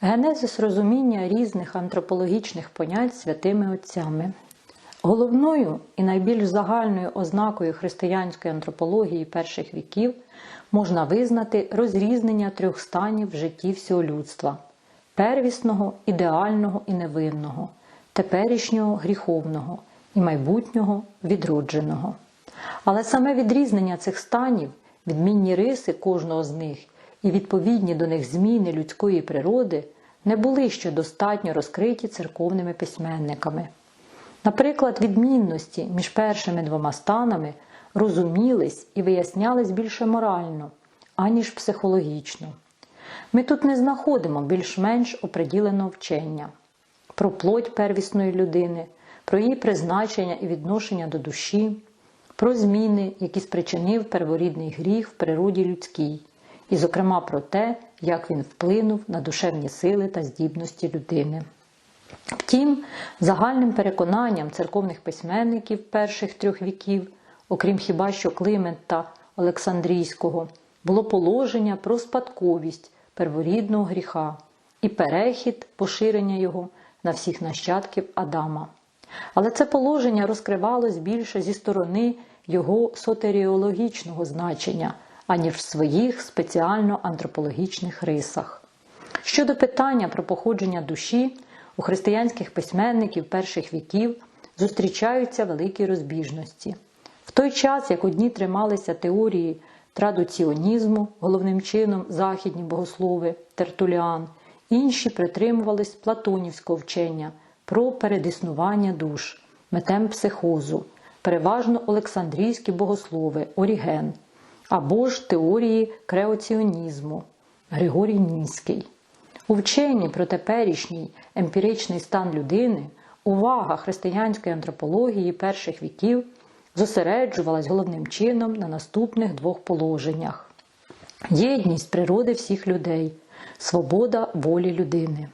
Генезис розуміння різних антропологічних понять святими отцями. Головною і найбільш загальною ознакою християнської антропології перших віків можна визнати розрізнення трьох станів в житті всього людства первісного, ідеального і невинного, теперішнього гріховного і майбутнього відродженого. Але саме відрізнення цих станів, відмінні риси кожного з них і відповідні до них зміни людської природи не були ще достатньо розкриті церковними письменниками. Наприклад, відмінності між першими двома станами розумілись і вияснялись більше морально, аніж психологічно. Ми тут не знаходимо більш-менш оприділеного вчення про плоть первісної людини, про її призначення і відношення до душі, про зміни, які спричинив перворідний гріх в природі людській, і, зокрема, про те, як він вплинув на душевні сили та здібності людини. Втім, загальним переконанням церковних письменників перших трьох віків, окрім хіба що Климента Олександрійського, було положення про спадковість перворідного гріха і перехід поширення його на всіх нащадків Адама. Але це положення розкривалось більше зі сторони його сотеріологічного значення, аніж в своїх спеціально антропологічних рисах. Щодо питання про походження душі, у християнських письменників перших віків зустрічаються великі розбіжності. В той час, як одні трималися теорії традуціонізму, головним чином західні богослови Тертуліан, інші притримувались платонівського вчення про передіснування душ, метемпсихозу, переважно Олександрійські богослови Оріген, або ж теорії креаціонізму Григорій Нінський. У вченні про теперішній емпіричний стан людини увага християнської антропології перших віків зосереджувалась головним чином на наступних двох положеннях: єдність природи всіх людей, свобода волі людини.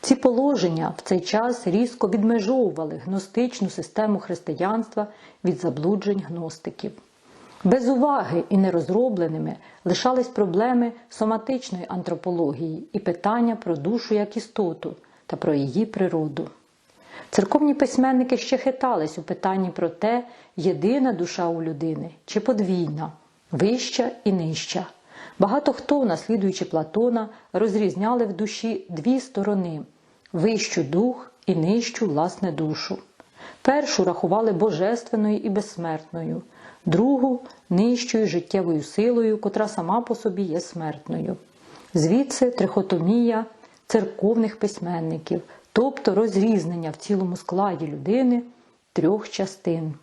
Ці положення в цей час різко відмежовували гностичну систему християнства від заблуджень гностиків. Без уваги і нерозробленими лишались проблеми соматичної антропології і питання про душу як істоту та про її природу. Церковні письменники ще хитались у питанні про те, єдина душа у людини чи подвійна, вища і нижча. Багато хто, наслідуючи Платона, розрізняли в душі дві сторони вищу дух і нижчу власне душу. Першу рахували божественною і безсмертною, другу нижчою життєвою силою, котра сама по собі є смертною. Звідси трихотомія церковних письменників, тобто розрізнення в цілому складі людини трьох частин.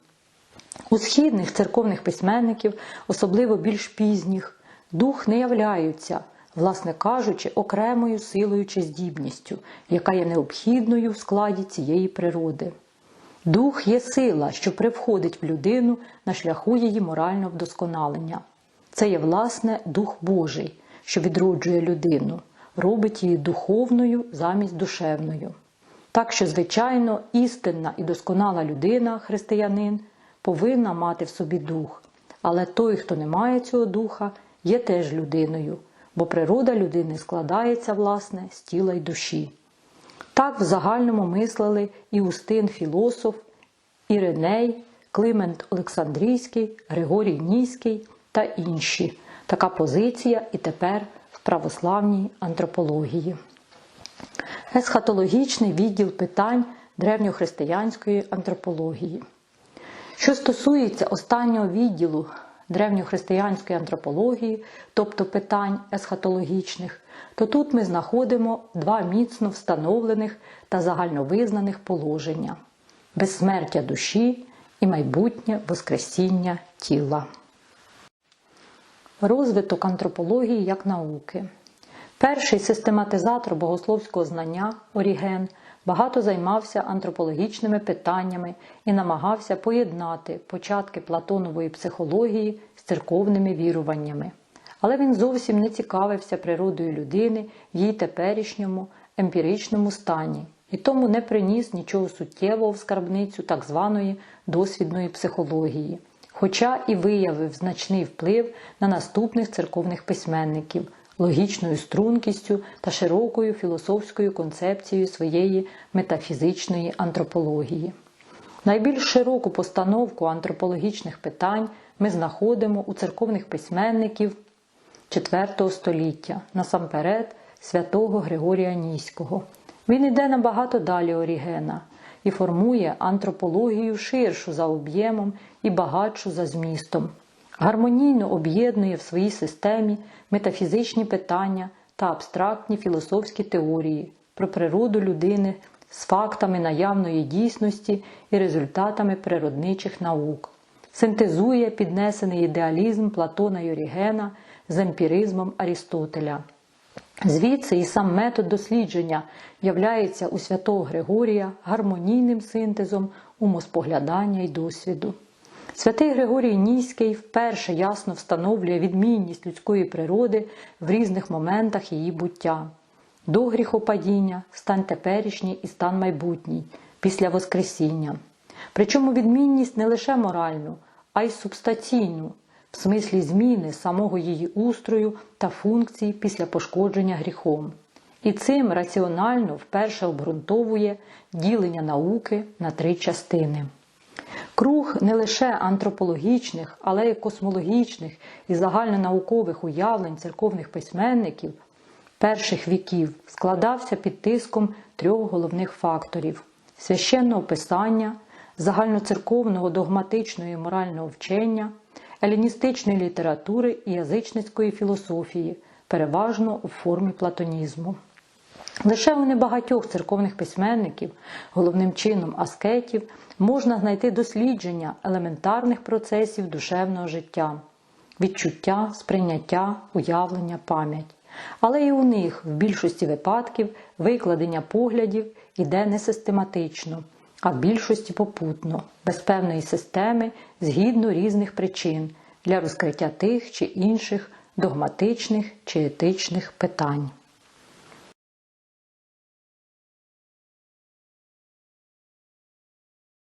У східних церковних письменників, особливо більш пізніх, дух не являється, власне кажучи, окремою силою чи здібністю, яка є необхідною в складі цієї природи. Дух є сила, що привходить в людину на шляху її морального вдосконалення. Це є, власне, Дух Божий, що відроджує людину, робить її духовною замість душевною. Так що, звичайно, істинна і досконала людина, християнин, повинна мати в собі дух, але той, хто не має цього духа, є теж людиною, бо природа людини складається, власне, з тіла й душі. Так в загальному мислили і Устин Філософ, Іриней, Климент Олександрійський, Григорій Ніський та інші. Така позиція і тепер в православній антропології. Есхатологічний відділ питань древньохристиянської антропології. Що стосується останнього відділу древньохристиянської антропології, тобто питань есхатологічних, то тут ми знаходимо два міцно встановлених та загальновизнаних положення безсмертя душі і майбутнє Воскресіння тіла. Розвиток антропології як науки. Перший систематизатор богословського знання Оріген багато займався антропологічними питаннями і намагався поєднати початки Платонової психології з церковними віруваннями. Але він зовсім не цікавився природою людини в її теперішньому емпіричному стані і тому не приніс нічого суттєвого в скарбницю так званої досвідної психології, хоча і виявив значний вплив на наступних церковних письменників логічною стрункістю та широкою філософською концепцією своєї метафізичної антропології. Найбільш широку постановку антропологічних питань ми знаходимо у церковних письменників IV століття, насамперед святого Григорія Ніського. Він йде набагато далі Орігена і формує антропологію ширшу за об'ємом і багатшу за змістом. Гармонійно об'єднує в своїй системі метафізичні питання та абстрактні філософські теорії про природу людини з фактами наявної дійсності і результатами природничих наук, синтезує піднесений ідеалізм Платона й Орігена з емпіризмом Арістотеля. Звідси і сам метод дослідження являється у святого Григорія гармонійним синтезом умоспоглядання й досвіду. Святий Григорій Ніський вперше ясно встановлює відмінність людської природи в різних моментах її буття. До гріхопадіння, стан теперішній і стан майбутній, після Воскресіння. Причому відмінність не лише моральну, а й субстаційну, в смислі зміни самого її устрою та функцій після пошкодження гріхом. І цим раціонально вперше обґрунтовує ділення науки на три частини. Круг не лише антропологічних, але й космологічних і загальнонаукових уявлень церковних письменників перших віків складався під тиском трьох головних факторів священного писання, загальноцерковного догматичного і морального вчення, еліністичної літератури і язичницької філософії, переважно у формі платонізму. Лише у небагатьох церковних письменників, головним чином аскетів, можна знайти дослідження елементарних процесів душевного життя, відчуття, сприйняття, уявлення, пам'ять. Але і у них в більшості випадків викладення поглядів іде не систематично, а в більшості попутно, без певної системи, згідно різних причин для розкриття тих чи інших догматичних чи етичних питань.